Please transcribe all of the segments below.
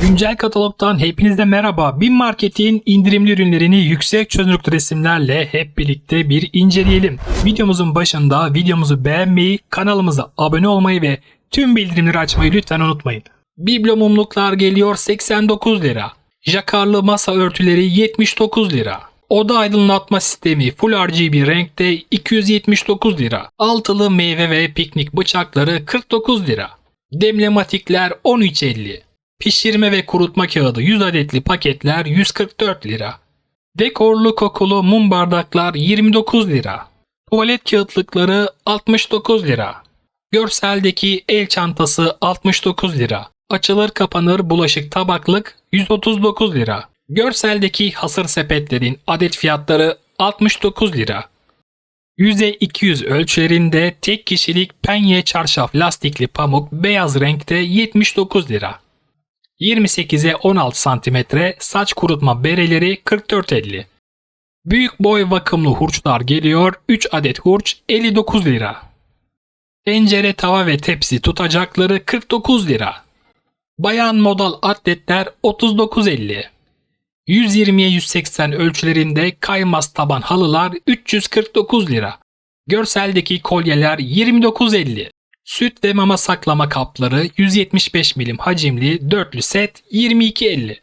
Güncel katalogdan hepinize merhaba. Bin Market'in indirimli ürünlerini yüksek çözünürlüklü resimlerle hep birlikte bir inceleyelim. Videomuzun başında videomuzu beğenmeyi, kanalımıza abone olmayı ve tüm bildirimleri açmayı lütfen unutmayın. Biblo mumluklar geliyor 89 lira. Jakarlı masa örtüleri 79 lira. Oda aydınlatma sistemi Full RGB renkte 279 lira. Altılı meyve ve piknik bıçakları 49 lira. Demlematikler 13.50. Pişirme ve kurutma kağıdı 100 adetli paketler 144 lira. Dekorlu kokulu mum bardaklar 29 lira. Tuvalet kağıtlıkları 69 lira. Görseldeki el çantası 69 lira. Açılır kapanır bulaşık tabaklık 139 lira. Görseldeki hasır sepetlerin adet fiyatları 69 lira. 100'e 200 ölçülerinde tek kişilik penye çarşaf lastikli pamuk beyaz renkte 79 lira. 28'e 16 santimetre saç kurutma bereleri 44.50. Büyük boy vakımlı hurçlar geliyor 3 adet hurç 59 lira. Tencere, tava ve tepsi tutacakları 49 lira. Bayan modal atletler 39.50. 120'ye 180 ölçülerinde kaymaz taban halılar 349 lira. Görseldeki kolyeler 29.50. Süt ve mama saklama kapları 175 milim hacimli dörtlü set 22.50.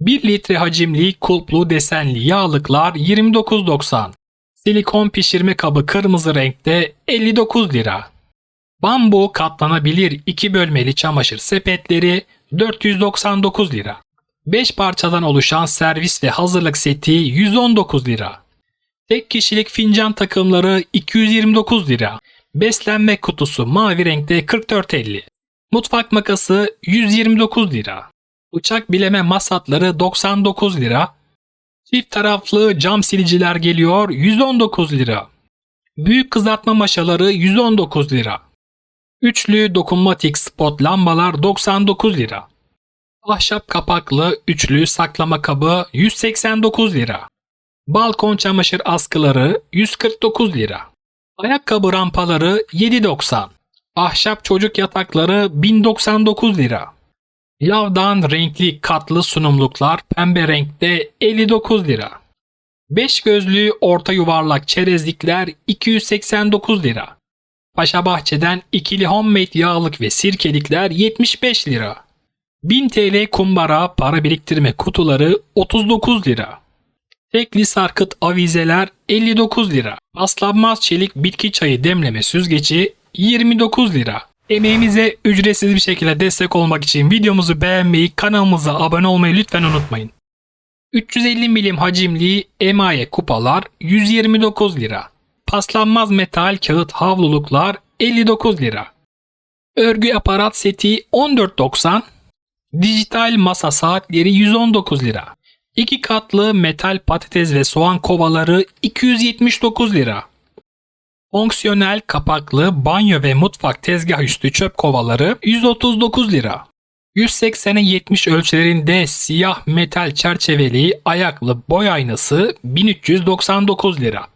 1 litre hacimli kulplu desenli yağlıklar 29.90. Silikon pişirme kabı kırmızı renkte 59 lira. Bambu katlanabilir 2 bölmeli çamaşır sepetleri 499 lira. 5 parçadan oluşan servis ve hazırlık seti 119 lira. Tek kişilik fincan takımları 229 lira. Beslenme kutusu mavi renkte 44.50. Mutfak makası 129 lira. Bıçak bileme masatları 99 lira. Çift taraflı cam siliciler geliyor 119 lira. Büyük kızartma maşaları 119 lira. Üçlü dokunmatik spot lambalar 99 lira. Ahşap kapaklı üçlü saklama kabı 189 lira. Balkon çamaşır askıları 149 lira. Ayakkabı rampaları 7.90. Ahşap çocuk yatakları 1099 lira. Lavdan renkli katlı sunumluklar pembe renkte 59 lira. 5 gözlü orta yuvarlak çerezlikler 289 lira. Paşa Bahçe'den ikili homemade yağlık ve sirkelikler 75 lira. 1000 TL kumbara para biriktirme kutuları 39 lira. Tekli sarkıt avizeler 59 lira. Paslanmaz çelik bitki çayı demleme süzgeci 29 lira. Emeğimize ücretsiz bir şekilde destek olmak için videomuzu beğenmeyi, kanalımıza abone olmayı lütfen unutmayın. 350 milim hacimli emaye kupalar 129 lira. Paslanmaz metal kağıt havluluklar 59 lira. Örgü aparat seti 14.90. Dijital masa saatleri 119 lira. İki katlı metal patates ve soğan kovaları 279 lira. Fonksiyonel kapaklı banyo ve mutfak tezgah üstü çöp kovaları 139 lira. 180'e 70 ölçülerinde siyah metal çerçeveli ayaklı boy aynası 1399 lira.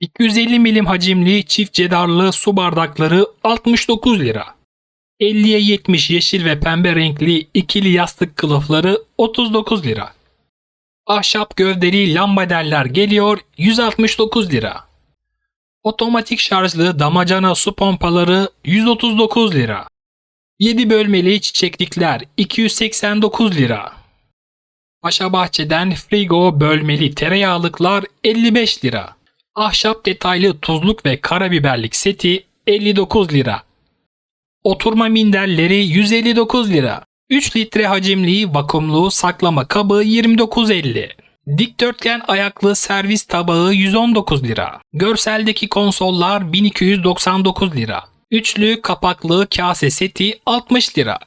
250 milim hacimli çift cedarlı su bardakları 69 lira. 50'ye 70 yeşil ve pembe renkli ikili yastık kılıfları 39 lira. Ahşap gövdeli lambaderler geliyor 169 lira. Otomatik şarjlı damacana su pompaları 139 lira. 7 bölmeli çiçeklikler 289 lira. Paşa Bahçe'den frigo bölmeli tereyağlıklar 55 lira. Ahşap detaylı tuzluk ve karabiberlik seti 59 lira. Oturma minderleri 159 lira. 3 litre hacimli vakumlu saklama kabı 29.50. Dikdörtgen ayaklı servis tabağı 119 lira. Görseldeki konsollar 1299 lira. Üçlü kapaklı kase seti 60 lira.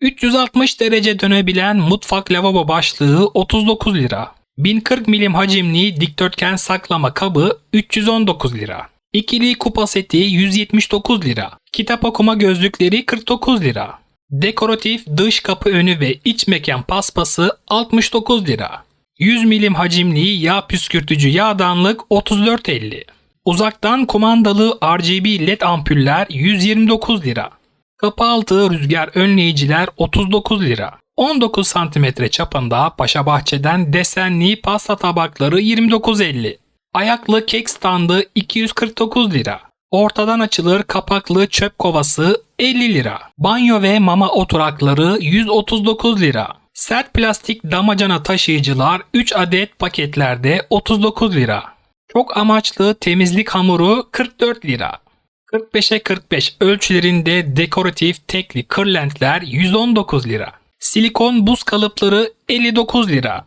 360 derece dönebilen mutfak lavabo başlığı 39 lira. 1040 milim hacimli dikdörtgen saklama kabı 319 lira. İkili kupa seti 179 lira. Kitap okuma gözlükleri 49 lira. Dekoratif dış kapı önü ve iç mekan paspası 69 lira. 100 milim hacimli yağ püskürtücü yağdanlık 34.50. Uzaktan kumandalı RGB LED ampuller 129 lira. Kapı altı rüzgar önleyiciler 39 lira. 19 cm çapında Paşa Bahçe'den desenli pasta tabakları 29.50. Ayaklı kek standı 249 lira. Ortadan açılır kapaklı çöp kovası 50 lira. Banyo ve mama oturakları 139 lira. Sert plastik damacana taşıyıcılar 3 adet paketlerde 39 lira. Çok amaçlı temizlik hamuru 44 lira. 45'e 45 ölçülerinde dekoratif tekli kırlentler 119 lira. Silikon buz kalıpları 59 lira.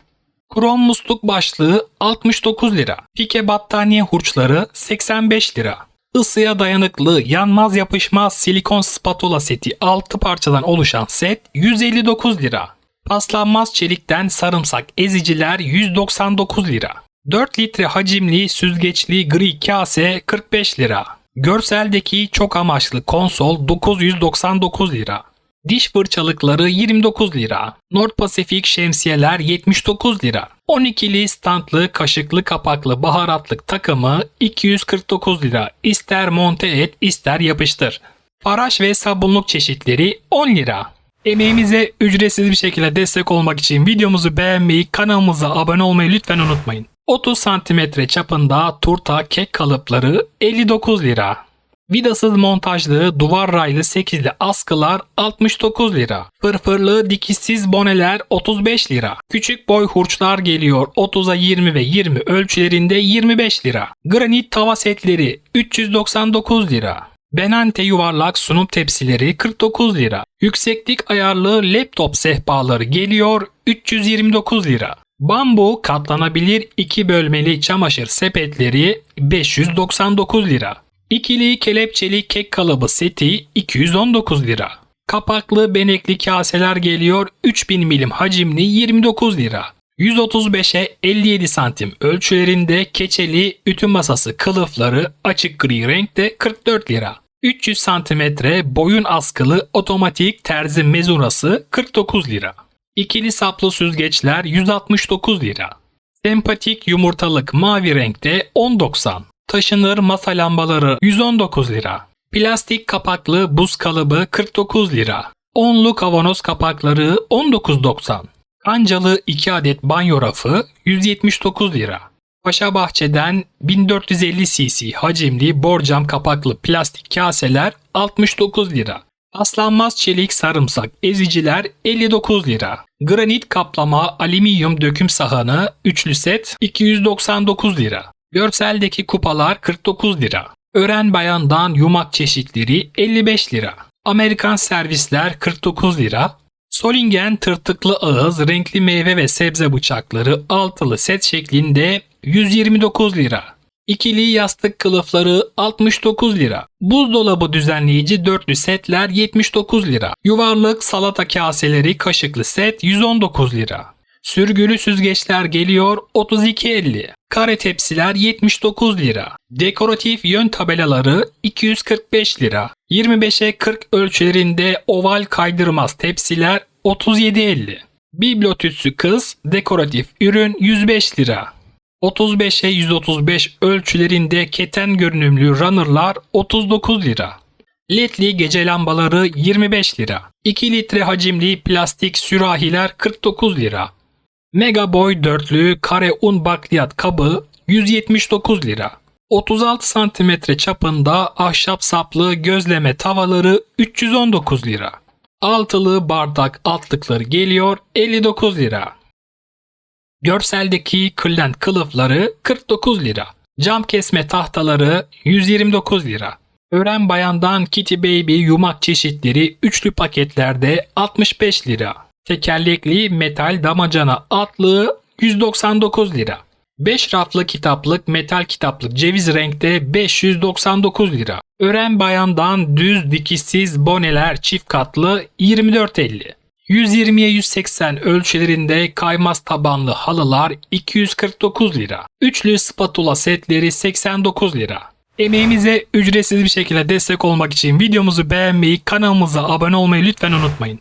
Krom musluk başlığı 69 lira. Pike battaniye hurçları 85 lira. Isıya dayanıklı, yanmaz yapışmaz silikon spatula seti 6 parçadan oluşan set 159 lira. Paslanmaz çelikten sarımsak eziciler 199 lira. 4 litre hacimli süzgeçli gri kase 45 lira. Görseldeki çok amaçlı konsol 999 lira. Diş fırçalıkları 29 lira. Nord Pasifik şemsiyeler 79 lira. 12'li standlı kaşıklı kapaklı baharatlık takımı 249 lira. İster monte et ister yapıştır. Faraş ve sabunluk çeşitleri 10 lira. Emeğimize ücretsiz bir şekilde destek olmak için videomuzu beğenmeyi, kanalımıza abone olmayı lütfen unutmayın. 30 cm çapında turta kek kalıpları 59 lira. Vidasız montajlı duvar raylı 8'li askılar 69 lira. Fırfırlı dikişsiz boneler 35 lira. Küçük boy hurçlar geliyor 30'a 20 ve 20 ölçülerinde 25 lira. Granit tava setleri 399 lira. Benante yuvarlak sunum tepsileri 49 lira. Yükseklik ayarlı laptop sehpaları geliyor 329 lira. Bambu katlanabilir 2 bölmeli çamaşır sepetleri 599 lira. İkili kelepçeli kek kalıbı seti 219 lira. Kapaklı benekli kaseler geliyor 3000 milim hacimli 29 lira. 135'e 57 santim ölçülerinde keçeli ütü masası kılıfları açık gri renkte 44 lira. 300 santimetre boyun askılı otomatik terzi mezurası 49 lira. İkili saplı süzgeçler 169 lira. Sempatik yumurtalık mavi renkte 10.90. Taşınır masa lambaları 119 lira. Plastik kapaklı buz kalıbı 49 lira. Onlu kavanoz kapakları 19.90. Kancalı 2 adet banyo rafı 179 lira. Paşa Bahçe'den 1450 cc hacimli borcam kapaklı plastik kaseler 69 lira. Aslanmaz çelik sarımsak eziciler 59 lira. Granit kaplama alüminyum döküm sahanı üçlü set 299 lira. Görseldeki kupalar 49 lira. Ören bayandan yumak çeşitleri 55 lira. Amerikan servisler 49 lira. Solingen tırtıklı ağız renkli meyve ve sebze bıçakları altılı set şeklinde 129 lira. İkili yastık kılıfları 69 lira. Buzdolabı düzenleyici dörtlü setler 79 lira. Yuvarlık salata kaseleri kaşıklı set 119 lira. Sürgülü süzgeçler geliyor 32.50. Kare tepsiler 79 lira. Dekoratif yön tabelaları 245 lira. 25'e 40 ölçülerinde oval kaydırmaz tepsiler 37.50. Bibliotütsü kız dekoratif ürün 105 lira. 35'e 135 ölçülerinde keten görünümlü runner'lar 39 lira. LED'li gece lambaları 25 lira. 2 litre hacimli plastik sürahiler 49 lira. Mega Boy dörtlü kare un bakliyat kabı 179 lira. 36 cm çapında ahşap saplı gözleme tavaları 319 lira. Altılı bardak altlıkları geliyor 59 lira. Görseldeki kırlent kılıfları 49 lira. Cam kesme tahtaları 129 lira. Ören bayandan Kitty Baby yumak çeşitleri üçlü paketlerde 65 lira. Tekerlekli metal damacana atlığı 199 lira. 5 raflı kitaplık metal kitaplık ceviz renkte 599 lira. Ören bayandan düz dikişsiz boneler çift katlı 24.50. 120'ye 180 ölçülerinde kaymaz tabanlı halılar 249 lira. Üçlü spatula setleri 89 lira. Emeğimize ücretsiz bir şekilde destek olmak için videomuzu beğenmeyi, kanalımıza abone olmayı lütfen unutmayın.